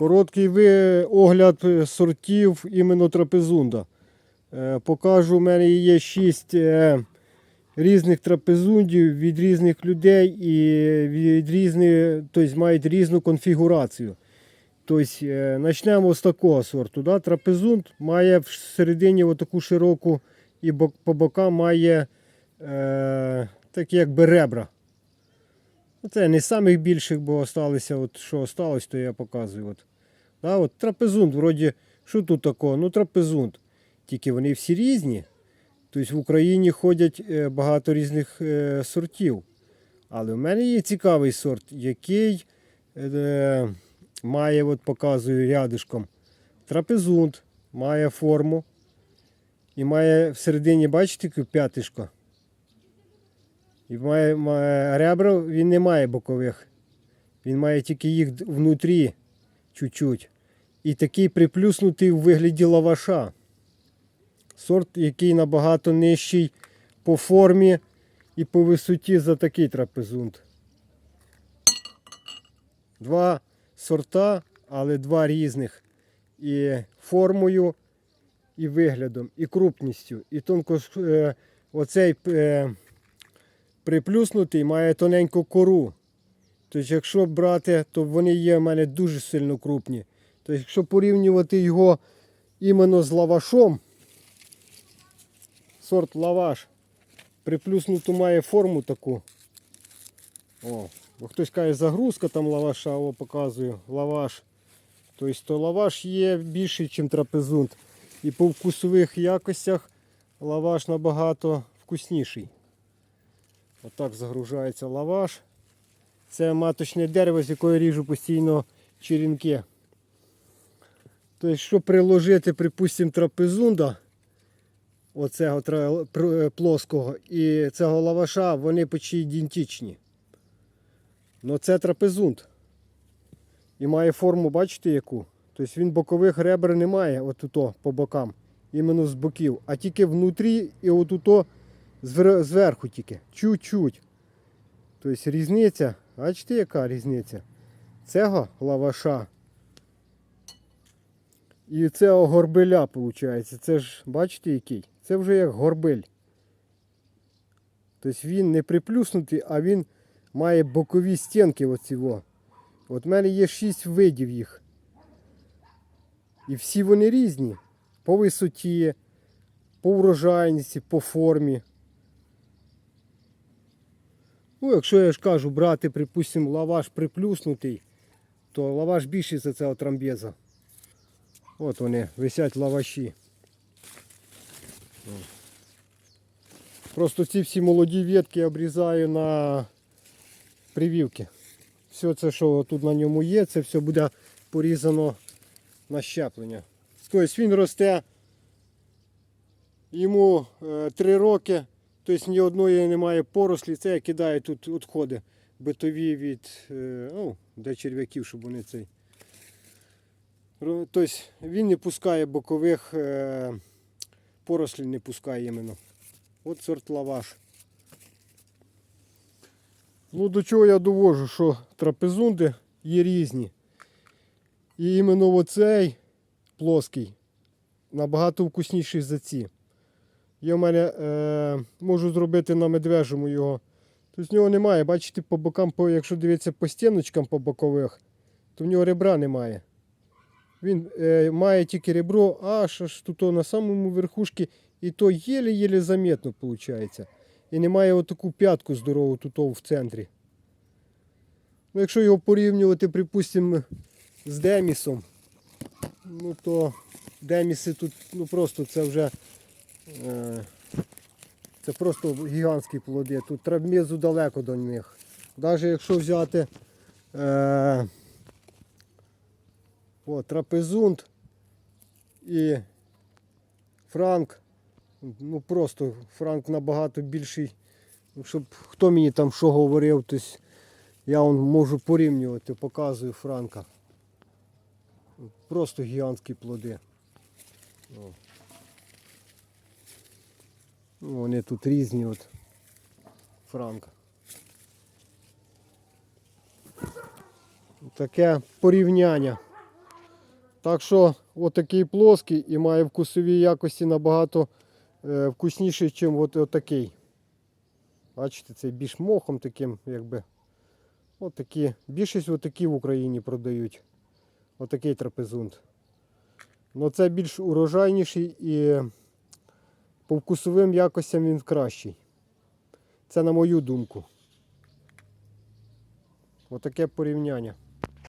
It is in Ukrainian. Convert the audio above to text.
Короткий огляд е, сортів іменно трапезунда. Е, Покажу, у мене є 6 різних трапезундів від різних людей і від різних, тобто мають різну конфігурацію. Тобто, е, почнемо з такого сорту. Да? Трапезунд має всередині отаку широку і по бокам має е, такі якби ребра. Це не з самих більших, бо осталося, от, що осталось, то я показую. От. Да, от трапезунд, вроді, що тут такого? Ну, трапезунд. Тільки вони всі різні. Тобто в Україні ходять е, багато різних е, сортів. Але в мене є цікавий сорт, який е, має, от показую рядишком, трапезунд, має форму. І має всередині, бачите, п'ятишко. І має, має ребра, він не має бокових. Він має тільки їх внутрі чуть-чуть. І такий приплюснутий у вигляді лаваша. Сорт, який набагато нижчий по формі і по висоті за такий трапезунд. Два сорта, але два різних. І формою, і виглядом, і крупністю. І тонко е, оцей е, приплюснутий має тоненьку кору. Тобто, якщо брати, то вони є в мене дуже сильно крупні. Тобто, якщо порівнювати його іменно з лавашом, сорт лаваш, приплюснуту має форму таку. О, бо хтось каже, загрузка там лаваша, о, показую, лаваш. Тобто, то лаваш є більший, ніж трапезунд. І по вкусових якостях лаваш набагато вкусніший. Отак загружається лаваш. Це маточне дерево, з якого я ріжу постійно черенки. Тобто, що приложити, припустимо, трапезунда, оцього плоского, і цього лаваша, вони почти ідентичні. Ну це трапезунд. І має форму, бачите, яку? Тобто він бокових ребер не має отуто по бокам, іменно з боків, а тільки внутрі і отуто зверху тільки. Чуть-чуть. Тобто різниця, бачите, яка різниця? Цього лаваша. І цього горбиля, виходить. Це ж, бачите, який? Це вже як горбиль. Тобто він не приплюснутий, а він має бокові стінки оці. От в мене є 6 видів їх. І всі вони різні. По висоті, по врожайності, по формі. Ну, якщо я ж кажу, брати, припустимо, лаваш приплюснутий, то лаваш більший за цього трамбеза. От вони, висять лаваші. Просто ці всі молоді ветки обрізаю на прививки. Все це, що тут на ньому є, це все буде порізано на щеплення. Тобто він росте йому 3 роки, тобто ні одної немає порослі, це я кидаю тут відходи битові від е, ну, де черв'яків, щоб вони цей. Тобто він не пускає бокових е, порослів, не пускає іменно. От сорт лаваш. Ну, до чого я довожу, що трапезунди є різні. І іменно оцей плоский набагато вкусніший за ці. Я в мене е, можу зробити на медвежому його. Тобто в нього немає, бачите, по бокам, якщо дивитися по стіночкам по бокових, то в нього ребра немає. Він е, має тільки ребро аж аж тут на самому верхушці, і то єле-єле заметно виходить. І немає отаку п'ятку здорову тут в центрі. Ну, якщо його порівнювати, припустимо, з Демісом, ну то Деміси тут ну просто це вже е, це просто гігантські плоди. Тут травмезу далеко до них. Навіть якщо взяти е, о, трапезунд і франк, ну просто франк набагато більший. Ну, Щоб хто мені там що говорив, то я он можу порівнювати, показую франка. Просто гігантські плоди. О. Ну, Вони тут різні от франка. Таке порівняння. Так що отакий плоский і має вкусові якості набагато е, вкусніший, ніж от, отакий. Бачите, цей більш мохом таким, якби. Отакі. Більшість отакі в Україні продають. Отакий трапезунд. Ну це більш урожайніший і по вкусовим якостям він кращий. Це на мою думку. Отаке порівняння.